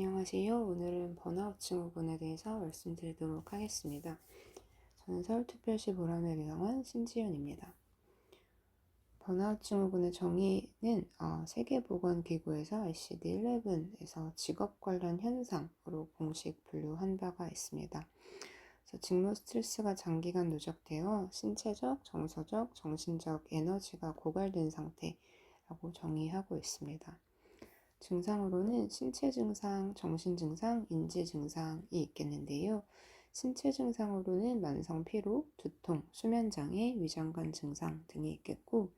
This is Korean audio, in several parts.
안녕하세요. 오늘은 번아웃 증후군에 대해서 말씀드리도록 하겠습니다. 저는 서울특별시 보람의 병원 신지연입니다. 번아웃 증후군의 정의는 어, 세계보건기구에서 ICD-11에서 직업 관련 현상으로 공식 분류한 바가 있습니다. 직무 스트레스가 장기간 누적되어 신체적, 정서적, 정신적 에너지가 고갈된 상태라고 정의하고 있습니다. 증상으로는 신체 증상, 정신 증상, 인지 증상이 있겠는데요. 신체 증상으로는 만성 피로, 두통, 수면 장애, 위장관 증상 등이 있겠고,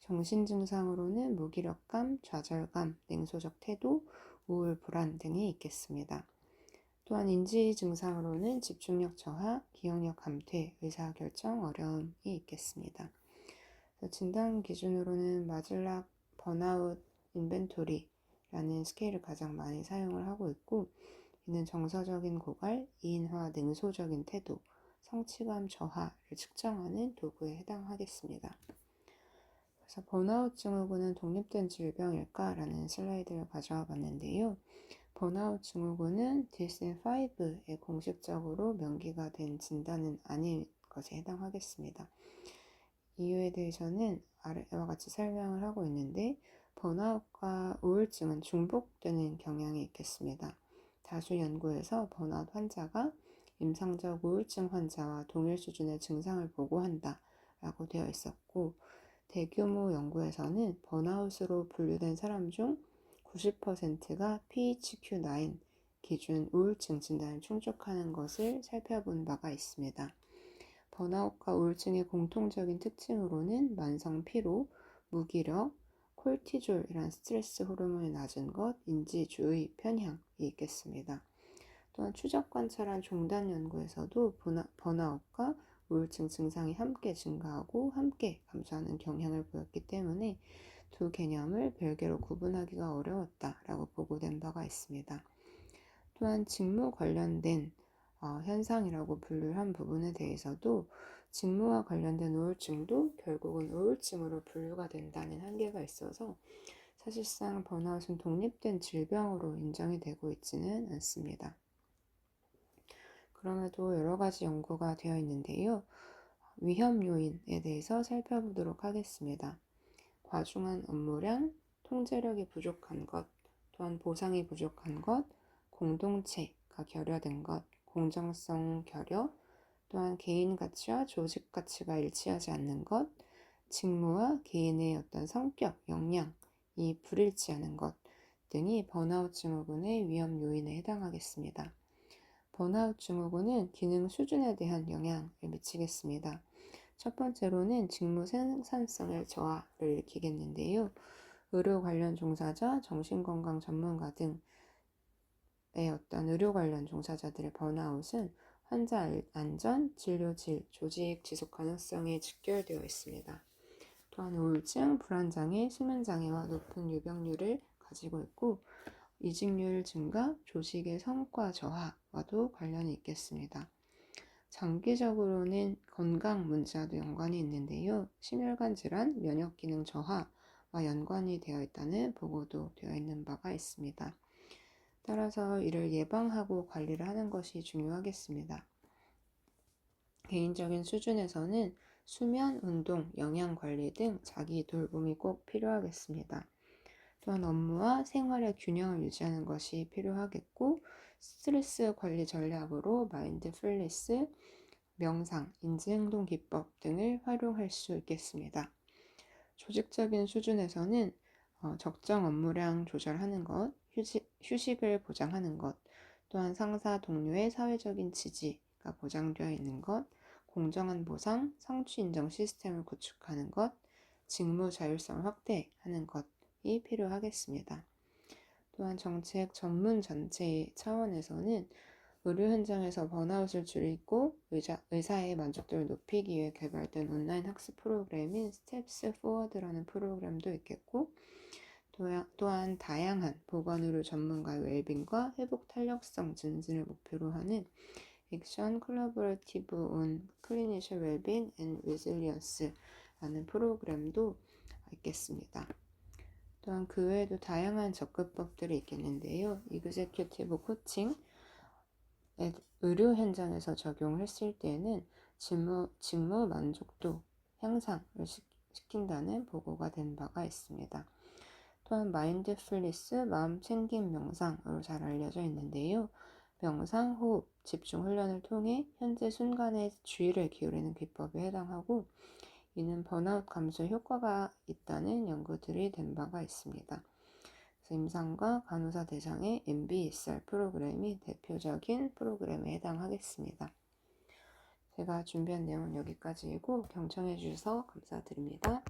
정신 증상으로는 무기력감, 좌절감, 냉소적 태도, 우울, 불안 등이 있겠습니다. 또한 인지 증상으로는 집중력 저하, 기억력 감퇴, 의사결정 어려움이 있겠습니다. 진단 기준으로는 마즐락 번아웃 인벤토리 라는 스케일을 가장 많이 사용을 하고 있고 이는 정서적인 고갈, 이인화, 냉소적인 태도, 성취감 저하를 측정하는 도구에 해당하겠습니다. 그래서 번아웃 증후군은 독립된 질병일까라는 슬라이드를 가져와 봤는데요. 번아웃 증후군은 DSM-5에 공식적으로 명기가 된 진단은 아닌 것에 해당하겠습니다. 이유에 대해서는 아래와 같이 설명을 하고 있는데 번아웃과 우울증은 중복되는 경향이 있겠습니다. 다수 연구에서 번아웃 환자가 임상적 우울증 환자와 동일 수준의 증상을 보고한다 라고 되어 있었고 대규모 연구에서는 번아웃으로 분류된 사람 중 90%가 PHQ-9 기준 우울증 진단을 충족하는 것을 살펴본 바가 있습니다. 번아웃과 우울증의 공통적인 특징으로는 만성 피로, 무기력, 콜티졸이란 스트레스 호르몬이 낮은 것, 인지, 주의, 편향이 있겠습니다. 또한 추적 관찰한 종단 연구에서도 번아웃과 우울증 증상이 함께 증가하고 함께 감소하는 경향을 보였기 때문에 두 개념을 별개로 구분하기가 어려웠다라고 보고된 바가 있습니다. 또한 직무 관련된 어, 현상이라고 분류한 부분에 대해서도 직무와 관련된 우울증도 결국은 우울증으로 분류가 된다는 한계가 있어서 사실상 번아웃은 독립된 질병으로 인정이 되고 있지는 않습니다. 그럼에도 여러 가지 연구가 되어 있는데요. 위험 요인에 대해서 살펴보도록 하겠습니다. 과중한 업무량, 통제력이 부족한 것, 또한 보상이 부족한 것, 공동체가 결여된 것, 공정성 결여, 또한 개인 가치와 조직 가치가 일치하지 않는 것, 직무와 개인의 어떤 성격, 역량 이 불일치하는 것 등이 번아웃 증후군의 위험 요인에 해당하겠습니다. 번아웃 증후군은 기능 수준에 대한 영향을 미치겠습니다. 첫 번째로는 직무 생산성의 저하를 일으키겠는데요. 의료 관련 종사자, 정신건강 전문가 등의 어떤 의료 관련 종사자들의 번아웃은 환자 안전, 진료 질, 조직 지속 가능성에 직결되어 있습니다. 또한 우울증, 불안장애, 수면장애와 높은 유병률을 가지고 있고 이직률 증가, 조직의 성과 저하와도 관련이 있겠습니다. 장기적으로는 건강 문제와도 연관이 있는데요. 심혈관 질환, 면역 기능 저하와 연관이 되어 있다는 보고도 되어 있는 바가 있습니다. 따라서 이를 예방하고 관리를 하는 것이 중요하겠습니다. 개인적인 수준에서는 수면, 운동, 영양 관리 등 자기 돌봄이 꼭 필요하겠습니다. 또한 업무와 생활의 균형을 유지하는 것이 필요하겠고, 스트레스 관리 전략으로 마인드풀리스, 명상, 인지행동 기법 등을 활용할 수 있겠습니다. 조직적인 수준에서는 어, 적정 업무량 조절하는 것, 휴식, 휴식을 보장하는 것, 또한 상사 동료의 사회적인 지지가 보장되어 있는 것, 공정한 보상, 성취 인정 시스템을 구축하는 것, 직무 자율성을 확대하는 것이 필요하겠습니다. 또한 정책 전문 전체 차원에서는 의료 현장에서 번아웃을 줄이고 의자, 의사의 만족도를 높이기 위해 개발된 온라인 학습 프로그램인 스텝스 포워드라는 프로그램도 있겠고 또한 다양한 보건의료 전문가의 웰빙과 회복 탄력성 증진을 목표로 하는 액션 콜라보레티브 온 클리니셜 웰빙 앤 레질리언스라는 프로그램도 있겠습니다. 또한 그 외에도 다양한 접근법들이 있겠는데요. 이그제큐티브 코칭, 에- 의료 현장에서 적용했을 때는 직무, 직무 만족도 향상을 시- 시킨다는 보고가 된 바가 있습니다. 또한 마인드풀리스, 마음 챙김 명상으로 잘 알려져 있는데요. 명상, 호흡, 집중 훈련을 통해 현재 순간에 주의를 기울이는 기법에 해당하고 이는 번아웃 감소 효과가 있다는 연구들이 된 바가 있습니다. 임상과 간호사 대상의 MBSR 프로그램이 대표적인 프로그램에 해당하겠습니다. 제가 준비한 내용은 여기까지이고 경청해 주셔서 감사드립니다.